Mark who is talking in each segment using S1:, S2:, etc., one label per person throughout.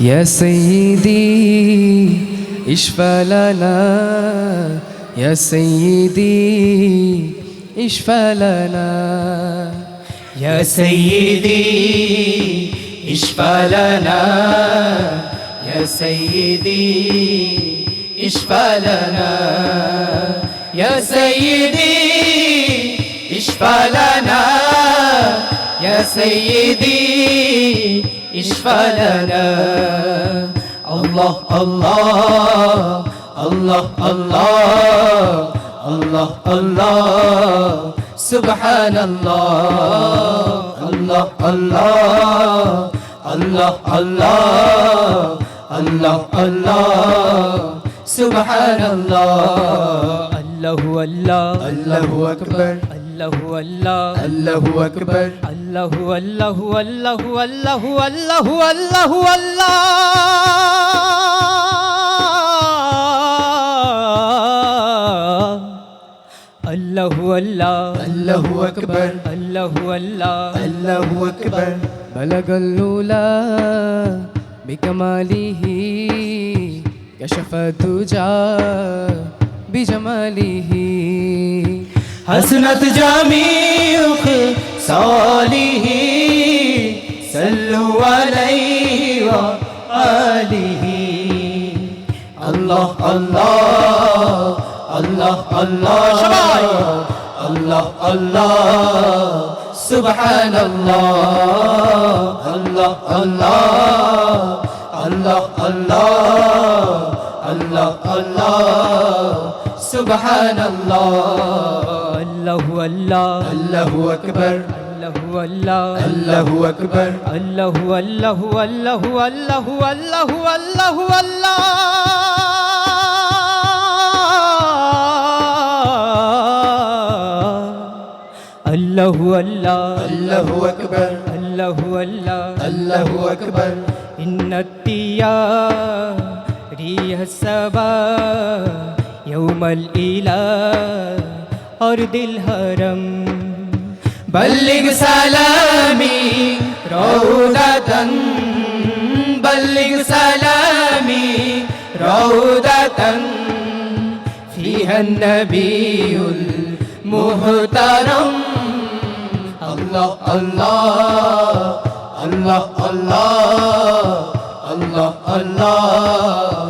S1: يا سيدي اشفى لنا يا سيدي اشفى لنا
S2: يا سيدي اشفى لنا يا سيدي اشفى لنا يا سيدي اشفى لنا يا سيدي اشفى لنا الله الله الله الله الله الله سبحان الله الله الله الله الله الله الله سبحان الله
S1: الله الله
S2: الله أكبر
S1: الله الله
S2: الله أكبر
S1: الله الله الله الله الله الله الله الله الله
S2: الله أكبر
S1: الله الله
S2: الله أكبر
S1: بلغ الأولى بكماله كشف الدجى بجماله
S2: حسنت جميع صالح صلوا عليه وآله الله الله الله الله الله الله سبحان الله الله الله الله الله الله الله سبحان الله
S1: الله الله
S2: الله أكبر.
S1: الله الله
S2: الله أكبر.
S1: الله الله الله الله الله الله الله الله
S2: الله أكبر.
S1: الله الله
S2: الله أكبر.
S1: إن التيار ريح السبا يوم الإله. और दिल
S2: हरम बल्लिग सलामी रौदतन बल्लिग सलामी रौदतन فيها النبي المحترم الله الله الله الله الله الله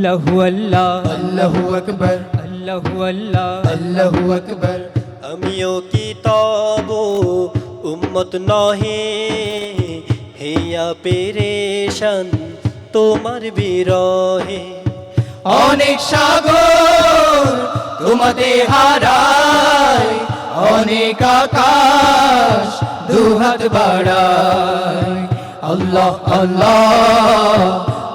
S1: আল্লাহু
S2: আল্লাহ। আল্লাহু
S1: আকবার। আল্লাহু
S2: আল্লাহ। আল্লাহু আকবার।
S3: আমিও কি তব উম্মত নহে? হেয়া পেরেশন তোমার বিরহে।
S2: অনেক সাগর তোমাতে হারায় অনেক আকাশ দুহাত বাড়ায়। আল্লাহ আল্লাহ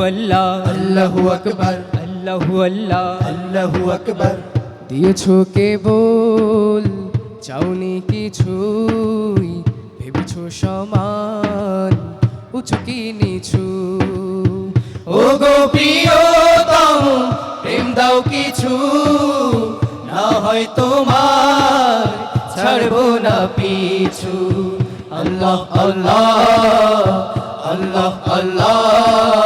S1: আল্লাহ।
S2: আল্লাহু আকবার।
S1: আল্লাহু আল্লাহ।
S2: আল্লাহু আকবার।
S1: দিয়েছ কেবল চাওনি কিছুই। ভেবেছো সমান। উঁচু কি নিছু
S2: ও গো প্রিয়তম প্রেম দাও কিছু। না হয় তোমার ছাড়বো না পিছু। আল্লাহ আল্লাহ আল্লাহ আল্লাহ।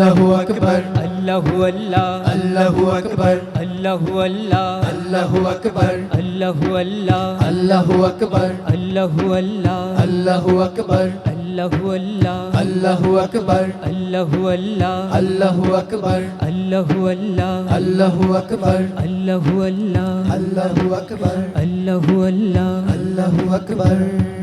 S1: الله اكبر
S2: الله الله
S1: الله اكبر
S2: الله الله
S1: الله اكبر
S2: الله الله
S1: الله اكبر
S2: الله الله
S1: الله اكبر
S2: الله الله
S1: الله اكبر
S2: الله الله
S1: الله اكبر
S2: الله الله
S1: الله اكبر
S2: الله الله
S1: الله اكبر
S2: الله الله
S1: الله اكبر
S2: الله اكبر